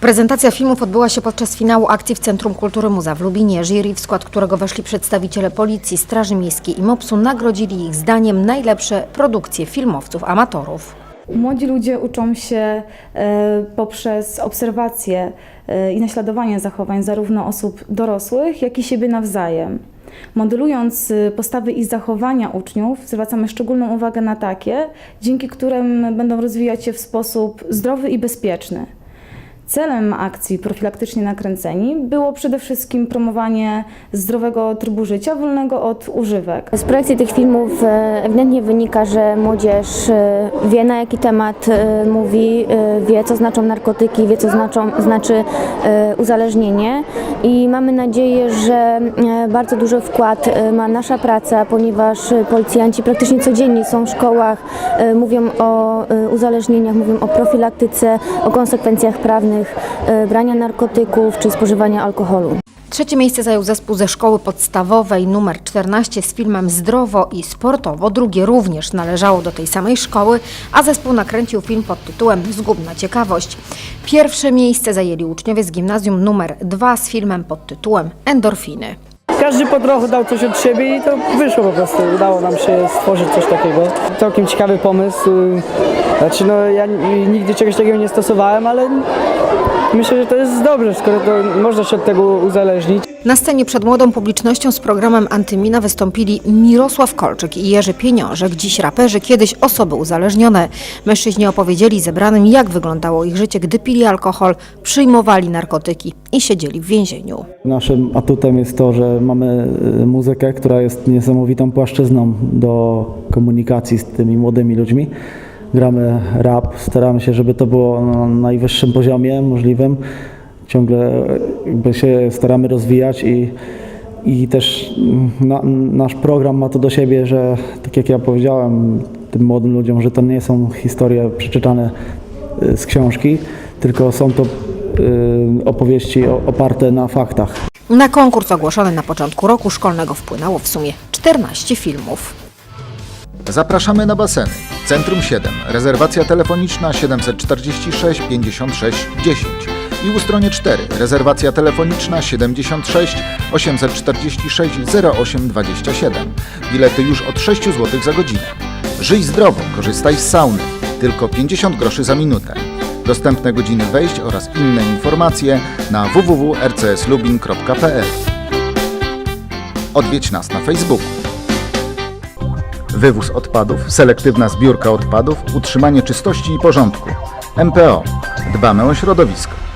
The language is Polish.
Prezentacja filmów odbyła się podczas finału akcji w Centrum Kultury Muza w Lubinie. Jury, w skład którego weszli przedstawiciele Policji, Straży Miejskiej i MOPS-u, nagrodzili ich zdaniem najlepsze produkcje filmowców amatorów. Młodzi ludzie uczą się e, poprzez obserwacje e, i naśladowanie zachowań zarówno osób dorosłych, jak i siebie nawzajem. Modelując e, postawy i zachowania uczniów, zwracamy szczególną uwagę na takie, dzięki którym będą rozwijać się w sposób zdrowy i bezpieczny. Celem akcji profilaktycznie nakręceni było przede wszystkim promowanie zdrowego trybu życia wolnego od używek. Z projekcji tych filmów e, ewidentnie wynika, że młodzież e, wie na jaki temat e, mówi, wie co znaczą narkotyki, wie co znaczą, znaczy uzależnienie i mamy nadzieję, że e, bardzo duży wkład e, ma nasza praca, ponieważ policjanci praktycznie codziennie są w szkołach, e, mówią o uzależnieniach, mówią o profilaktyce, o konsekwencjach prawnych brania narkotyków czy spożywania alkoholu. Trzecie miejsce zajął zespół ze szkoły podstawowej numer 14 z filmem Zdrowo i sportowo. Drugie również należało do tej samej szkoły, a zespół nakręcił film pod tytułem Zgubna ciekawość. Pierwsze miejsce zajęli uczniowie z gimnazjum numer 2 z filmem pod tytułem Endorfiny. Każdy po trochu dał coś od siebie i to wyszło po prostu. Udało nam się stworzyć coś takiego. Całkiem ciekawy pomysł. Znaczy no ja nigdy czegoś takiego nie stosowałem, ale myślę, że to jest dobrze, skoro to można się od tego uzależnić. Na scenie przed młodą publicznością z programem Antymina wystąpili Mirosław Kolczyk i Jerzy Pieniążek, dziś raperzy, kiedyś osoby uzależnione. Mężczyźni opowiedzieli zebranym, jak wyglądało ich życie, gdy pili alkohol, przyjmowali narkotyki i siedzieli w więzieniu. Naszym atutem jest to, że mamy y, muzykę, która jest niesamowitą płaszczyzną do komunikacji z tymi młodymi ludźmi. Gramy rap, staramy się, żeby to było na najwyższym poziomie możliwym. Ciągle jakby się staramy rozwijać i, i też na, nasz program ma to do siebie, że tak jak ja powiedziałem tym młodym ludziom, że to nie są historie przeczytane y, z książki, tylko są to y, opowieści oparte na faktach. Na konkurs ogłoszony na początku roku szkolnego wpłynęło w sumie 14 filmów. Zapraszamy na baseny. Centrum 7. Rezerwacja telefoniczna 746 56 10. I u stronie 4. Rezerwacja telefoniczna 76 846 08 27. Bilety już od 6 zł za godzinę. Żyj zdrowo, korzystaj z sauny. Tylko 50 groszy za minutę. Dostępne godziny wejść oraz inne informacje na www.rcslubin.pl. Odwiedź nas na Facebooku. Wywóz odpadów, selektywna zbiórka odpadów, utrzymanie czystości i porządku. MPO. Dbamy o środowisko.